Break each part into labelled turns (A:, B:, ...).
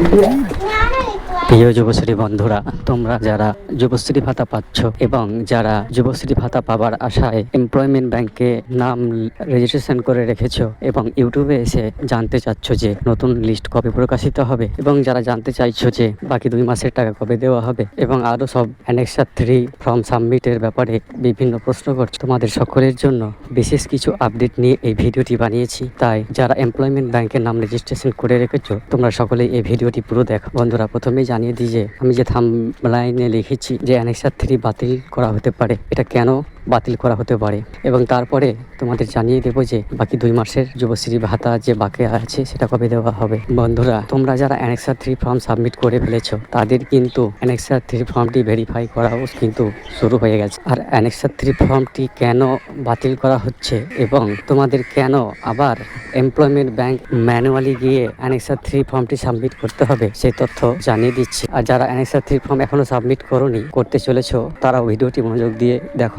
A: Yeah. প্রিয় যুবশ্রী বন্ধুরা, তোমরা যারা যুবশ্রী ভাতা পাচ্ছ এবং যারা যুবশ্রী ভাতা পাবার আশায় এমপ্লয়মেন্ট ব্যাংকে নাম রেজিস্ট্রেশন করে রেখেছ এবং ইউটিউবে এসে জানতে চাচ্ছ যে নতুন লিস্ট কবে প্রকাশিত হবে এবং যারা জানতে চাইছো যে বাকি দুই মাসের টাকা কবে দেওয়া হবে এবং আরও সব অ্যানেক্সার থ্রি ফর্ম সাবমিটের ব্যাপারে বিভিন্ন প্রশ্ন করছ, তোমাদের সকলের জন্য বিশেষ কিছু আপডেট নিয়ে এই ভিডিওটি বানিয়েছি। তাই যারা এমপ্লয়মেন্ট ব্যাংকের নাম রেজিস্ট্রেশন করে রেখেছো, তোমরা সকলেই এই ভিডিওটি পুরো দেখো। বন্ধুরা, প্রথমেই জানিয়ে দিই যে আমি যে থাম লাইনে লিখেছি যে অ্যানেক্সার থ্রি বাতিল করা হতে পারে, এটা কেন বাতিল করা হতে পারে। এবং তারপরে তোমাদের জানিয়ে দেবো যে বাকি দুই মাসের যুবশ্রী ভাতা যে বাকি আছে, সেটা কবে দেওয়া হবে। বন্ধুরা, তোমরা যারা অ্যানেক্সার থ্রি ফর্ম সাবমিট করে ফেলেছো, তাদের কিন্তু অ্যানেক্সার থ্রি ফর্মটি ভেরিফাই করাও কিন্তু শুরু হয়ে গেছে। আর অ্যানেক্সার থ্রি ফর্মটি কেন বাতিল করা হচ্ছে এবং তোমাদের কেন আবার এমপ্লয়মেন্ট ব্যাংক ম্যানুয়ালি গিয়ে অ্যানেক্সার থ্রি ফর্মটি সাবমিট করতে হবে, সেই তথ্য জানিয়ে দিচ্ছি। আর যারা অ্যানেক্সার থ্রি ফর্ম এখনও সাবমিট করনি, করতে চলেছো তারা ভিডিওটি মনোযোগ দিয়ে দেখো।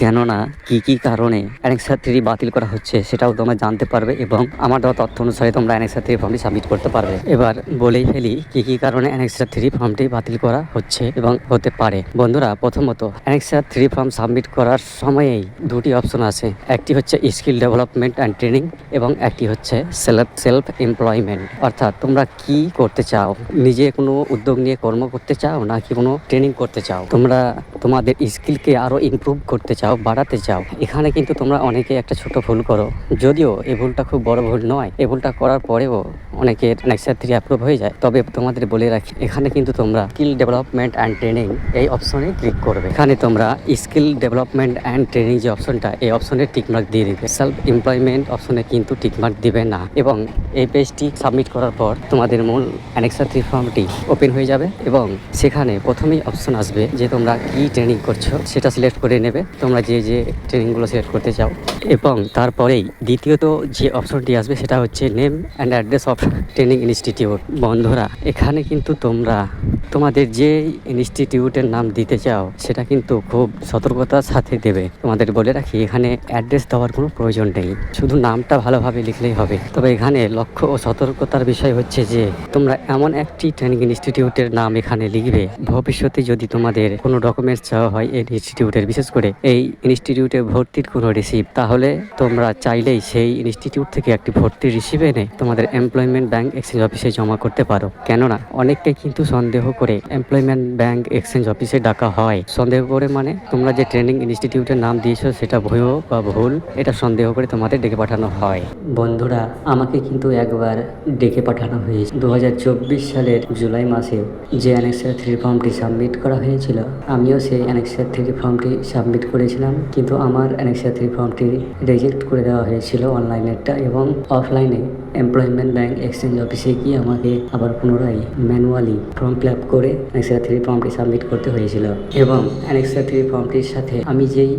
A: কেননা কি কি কারণে অ্যানেক্সার থ্রি বাতিল করা হচ্ছে সেটাও তোমরা জানতে পারবে এবং আমার দেওয়া তথ্য অনুসারে তোমরা অ্যানেক্সার থ্রি ফর্মটি সাবমিট করতে পারবে। এবার বলেই ফেলি কি কি কারণে অ্যানেক্সার থ্রি ফর্মটি বাতিল করা হচ্ছে এবং হতে পারে। বন্ধুরা, প্রথমত অ্যানেক্সার থ্রি ফর্ম সাবমিট করার সময়েই দুটি অপশন আছে। একটি হচ্ছে স্কিল ডেভেলপমেন্ট অ্যান্ড ট্রেনিং এবং একটি হচ্ছে সেলফ সেলফ এমপ্লয়মেন্ট অর্থাৎ তোমরা কি করতে চাও? নিজে কোনো উদ্যোগ নিয়ে কর্ম করতে চাও নাকি কোনো ট্রেনিং করতে চাও? তোমরা তোমাদের স্কিলকে আরও ইমপ্রুভ করতে চাও? বাড়াতে চাও এখানে কিন্তু তোমরা অনেকে একটা ছোট ভুল করো। যদিও এই ভুলটা খুব বড় ভুল নয় এই ভুলটা করার পরেও অনেকের নেক্সট থ্রি অ্যাপ্রুভ হয়ে যায়। তবে তোমাদের বলে রাখি, এখানে কিন্তু তোমরা স্কিল ডেভেলপমেন্ট অ্যান্ড ট্রেনিং এই অপশনে ক্লিক করবে। এখানে তোমরা স্কিল ডেভেলপমেন্ট অ্যান্ড ট্রেনিং যে অপশনটা এই অপশনে টিকমার্ক দিয়ে দিবে। সেলফ এমপ্লয়মেন্ট অপশনে কিন্তু টিকমার্ক দিবে না। এবং এই পেজটি সাবমিট করার পর তোমাদের মূল অ্যানেক্সার থ্রি ফর্মটি ওপেন হয়ে যাবে। এবং সেখানে প্রথমেই অপশন আসবে যে তোমরা কি ট্রেনিং করছ, সেটা সিলেক্ট করে নেবে। তোমরা যে যে ট্রেনিংগুলো সিলেক্ট করতে চাও। এবং তারপরেই দ্বিতীয়ত যে অপশনটি আসবে সেটা হচ্ছে name and address of training institute বন্ধুরা, এখানে কিন্তু তোমরা তোমাদের যে ইনস্টিটিউটের নাম দিতে চাও, সেটা কিন্তু খুব সতর্কতার সাথে দেবে। তোমাদের বলে রাখি, এখানে অ্যাড্রেস দেওয়ার কোনো প্রয়োজন নেই। শুধু নামটা ভালোভাবে লিখলেই হবে। তবে এখানে লক্ষ্য ও সতর্কতার বিষয় হচ্ছে যে, তোমরা এমন একটি ট্রেনিং ইনস্টিটিউটের নাম এখানে লিখবে। ভবিষ্যতে যদি তোমাদের কোনো ডকুমেন্টস চাওয়া হয় এই ইনস্টিটিউটের বিশেষ করে এই ইনস্টিটিউটে ভর্তির কোনো রিসিভ তাহলে তোমরা চাইলেই সেই ইনস্টিটিউট থেকে একটি ভর্তির রিসিভ এনে তোমাদের এমপ্লয়মেন্ট ব্যাংক এক্সচেঞ্জ অফিসে জমা করতে পারো। কেননা, অনেককে কিন্তু সন্দেহ করে এমপ্লয়মেন্ট ব্যাংক এক্সচেঞ্জ অফিসে ডাকা হয়। সন্দেহ করে মানে তোমরা যে ট্রেনিং ইনস্টিটিউটের নাম দিয়েছ, সেটা ভুয়ো বা ভুল, এটা সন্দেহ করে তোমাদের ডেকে পাঠানো হয়। বন্ধুরা, আমাকে কিন্তু একবার ডেকে পাঠানো হয়েছে। দু হাজার চব্বিশ সালের জুলাই মাসে যে অ্যানেক্সার থ্রি ফর্মটি সাবমিট করা হয়েছিল, আমিও সেই অ্যানেক্সার থ্রি ফর্মটি সাবমিট করেছিলাম, কিন্তু আমার অ্যানেক্সা থ্রি ফর্মটি রিজেক্ট করে দেওয়া হয়েছিল অনলাইনেরটা এবং অফলাইনে এমপ্লয়মেন্ট ব্যাংক এক্সচেঞ্জ অফিসে গিয়ে আমাকে আবার পুনরায় ম্যানুয়ালি ফর্ম ফিল আপ করে অ্যানেক্সা থ্রি ফর্মটি সাবমিট করতে হয়েছিল। এবং অ্যানেক্সা থ্রি ফর্মটির সাথে আমি যেই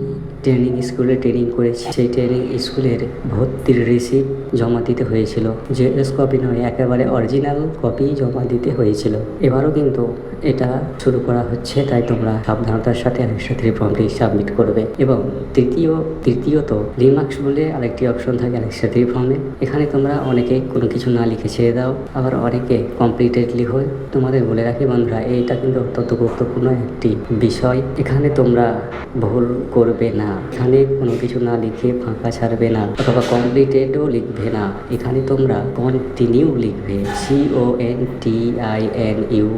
A: ট্রেনিং স্কুলে ট্রেনিং করেছি। সেই ট্রেনিং স্কুলের ভর্তির রিসিপ্ট জমা দিতে হয়েছিল। জেরক্স কপি নয়, একেবারে অরিজিনাল কপি জমা দিতে হয়েছিল। এবারও কিন্তু এটা শুরু করা হচ্ছে, তাই তোমরা সাবধানতার সাথে থ্রি ফর্মটি সাবমিট করবে। এবং তৃতীয়, তৃতীয়ত রিমার্কস বলে আরেকটি অপশন থাকে অ্যানেক্সা থ্রি ফর্মে এখানে তোমরা অনেকে কোনো কিছু না লিখে ছেড়ে দাও, আবার অনেকে কমপ্লিটেডলি হয় তোমাদের বলে রাখি বন্ধুরা, এইটা কিন্তু অত্যন্ত গুরুত্বপূর্ণ একটি বিষয়। এখানে তোমরা ভুল করবে না। এখানে কোনো কিছু না লিখে ফাঁকা ছাড়বে না অথবা কমপ্লিটেডও লিখবে না। এখানে তোমরা কন্টিনিউ লিখবে। C O N T I N U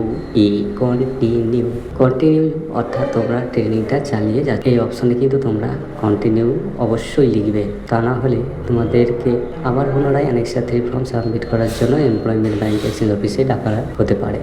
A: E continue continue অর্থাৎ তোমরা ট্রেনিংটা চালিয়ে যাচ্ছে। এই অপশনে কিন্তু তোমরা কন্টিনিউ অবশ্যই লিখবে। তা না হলে তোমাদেরকে আবার পুনরায় অ্যানেক্সা থ্রি ফর্ম সাবমিট করার জন্য এমপ্লয়মেন্ট ব্যাংক এক্সচেঞ্জ অফিসে ডাকা হতে পারে।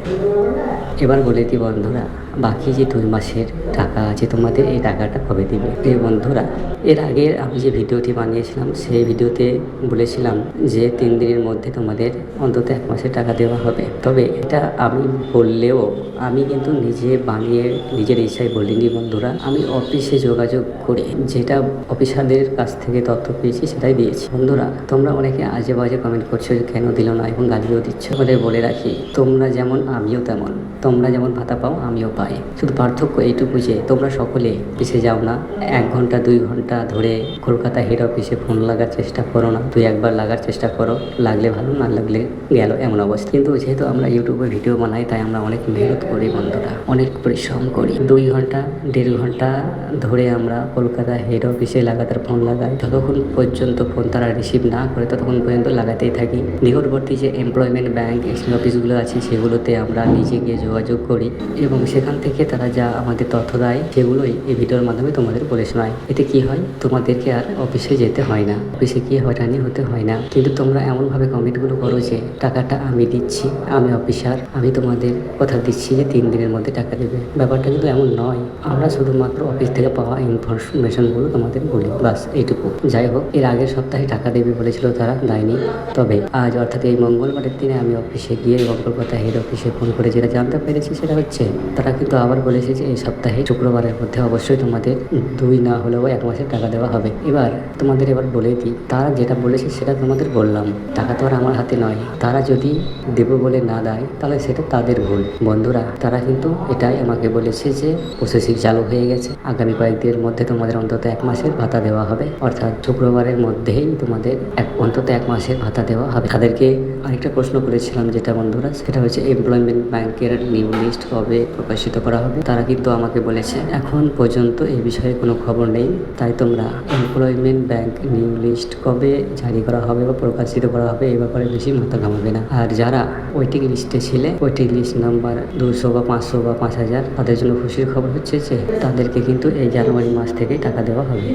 A: এবার বলে দিই বন্ধুরা, বাকি যে দুই মাসের টাকা আছে, তোমাদের এই টাকাটা কবে দিবে? এই বন্ধুরা, এর আগে আমি যে ভিডিওটি বানিয়েছিলাম, সেই ভিডিওতে বলেছিলাম যে তিন দিনের মধ্যে তোমাদের অন্তত এক মাসের টাকা দেওয়া হবে। তবে এটা আমি বললেও আমি কিন্তু নিজে বানিয়ে, নিজের ইচ্ছায় বলিনি বন্ধুরা। আমি অফিসে যোগাযোগ করে যেটা অফিসারদের কাছ থেকে তথ্য পেয়েছি, সেটাই দিয়েছি। বন্ধুরা, তোমরা অনেকে আজে বাজে কমেন্ট করছ কেন দিল না এবং গালিও দিচ্ছ। বলে রাখি, তোমরা যেমন, আমিও তেমন। তোমরা যেমন ভাতা পাও, আমিও পাই। শুধু পার্থক্য এইটুকু যে, তোমরা সকলে অফিসে যাও না। এক ঘণ্টা, দুই ঘণ্টা ধরে কলকাতা হেড অফিসে ফোন লাগার চেষ্টা করো না। তুই একবার লাগার চেষ্টা করো। লাগলে ভালো, না লাগলে গেল এমন অবস্থা। কিন্তু যেহেতু আমরা ইউটিউবে ভিডিও বানাই, তাই আমরা অনেক মেহনত করি বন্ধুরা। অনেক পরিশ্রম করি। দুই ঘণ্টা, দেড় ঘণ্টা ধরে আমরা কলকাতা হেড অফিসে লাগাতার ফোন লাগাই। যতক্ষণ পর্যন্ত ফোন তারা রিসিভ না করে, ততক্ষণ পর্যন্ত লাগাতেই থাকি। নিকটবর্তী যে এমপ্লয়মেন্ট ব্যাংক এক্সচেঞ্জ অফিসগুলো আছে, সেগুলোতে আমরা নিজে গিয়ে যোগাযোগ করি এবং সেখান থেকে তারা যা আমাদের তথ্য দেয় সেগুলোই এই ভিডিওর মাধ্যমে তোমাদের বলে শোনায়। এতে কি হয়? তোমাদেরকে আর অফিসে যেতে হয় না। অফিসে গিয়ে হয়রানি হতে হয় না। কিন্তু তোমরা এমনভাবে কমেন্টগুলো করো যে, টাকাটা আমি দিচ্ছি, আমি অফিসার, আমি তোমাদের কথা দিচ্ছি যে তিন দিনের মধ্যে টাকা দেবে। ব্যাপারটা কিন্তু এমন নয়। আমরা শুধুমাত্র অফিস থেকে পাওয়া ইনফরমেশনগুলো তোমাদের বলি। বাস এইটুকু। যাই হোক, এর আগের সপ্তাহে টাকা দেবে বলেছিল তারা, দেয়নি। তবে আজ অর্থাৎ এই মঙ্গলবারের দিনে আমি অফিসে গিয়ে এবং কলকাতা হেড অফিসে ফোন করে যেটা জানতে পেরেছি সেটা হচ্ছে, তারা কিন্তু আবার বলেছে যে এই সপ্তাহে, শুক্রবারের মধ্যে অবশ্যই তোমাদের দুই না হলেও এক মাসের টাকা দেওয়া হবে। এবার তোমাদের এবার বলে দিই, তারা যেটা বলেছে সেটা তোমাদের বললাম। টাকা তো আর আমার হাতে নয়। তারা যদি দেবো বলে না দেয়, তাহলে সেটা তাদের ভুল। বন্ধুরা, তারা কিন্তু এটাই আমাকে বলেছে যে প্রসেসিং চালু হয়ে গেছে। আগামী কয়েকদিনের মধ্যে তোমাদের অন্তত এক মাসের ভাতা দেওয়া হবে। অর্থাৎ শুক্রবারের মধ্যেই তোমাদের এক, অন্তত এক মাসের ভাতা দেওয়া হবে। তাদেরকে আরেকটা প্রশ্ন করেছিলাম যেটা বন্ধুরা, সেটা হচ্ছে এমপ্লয়মেন্ট ব্যাংকের নিউ লিস্ট কবে প্রকাশিত করা হবে, তারা কিন্তু আমাকে বলেছে, এখন পর্যন্ত এই বিষয়ে কোনো খবর নেই, তাই তোমরা এমপ্লয়মেন্ট ব্যাংক নিউ লিস্ট কবে জারি করা হবে বা প্রকাশিত করা হবে এই ব্যাপারে বেশি মাথা ঘামাবে না। আর যারা ওয়েটিং লিস্টে ছিলে, ওয়েটিং লিস্ট নাম্বার দুশো বা পাঁচশো বা পাঁচ হাজার, তাদের জন্য খুশির খবর হচ্ছে যে, তাদেরকে কিন্তু এই জানুয়ারি মাস থেকেই টাকা দেওয়া হবে।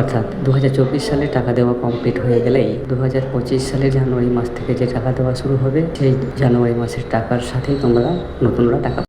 A: অর্থাৎ দু হাজার চব্বিশ সালে টাকা দেওয়া কমপ্লিট হয়ে গেলেই দু সালে জানুয়ারি মাস থেকে যে টাকা দেওয়া শুরু হবে, সেই জানুয়ারি মাসের টাকার সাথেই তোমরা নতুনরা টাকা